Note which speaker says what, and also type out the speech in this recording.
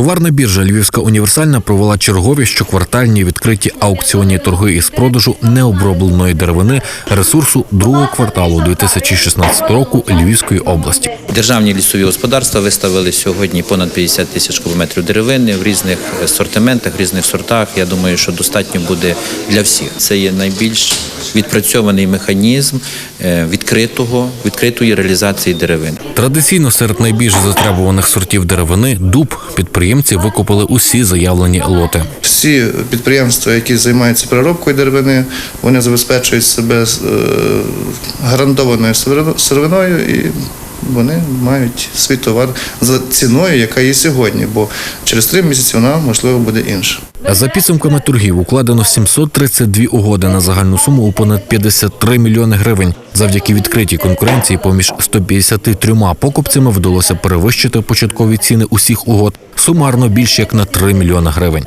Speaker 1: Товарна біржа Львівська універсальна провела чергові щоквартальні відкриті аукціонні торги із продажу необробленої деревини ресурсу другого кварталу 2016 року Львівської області.
Speaker 2: Державні лісові господарства виставили сьогодні понад 50 тисяч кубометрів деревини в різних сортиментах, в різних сортах. Я думаю, що достатньо буде для всіх. Це є найбільш відпрацьований механізм е, відкритого, відкритої реалізації деревини.
Speaker 1: Традиційно серед найбільш затребуваних сортів деревини дуб підприємці викупили усі заявлені лоти.
Speaker 3: Всі підприємства, які займаються переробкою деревини, вони забезпечують себе е, гарантованою сировино- сировиною і вони мають свій товар за ціною, яка є сьогодні, бо через три місяці вона можливо буде інша.
Speaker 1: За підсумками торгів укладено 732 угоди на загальну суму у понад 53 мільйони гривень. Завдяки відкритій конкуренції поміж 153 покупцями вдалося перевищити початкові ціни усіх угод сумарно більш як на 3 мільйони гривень.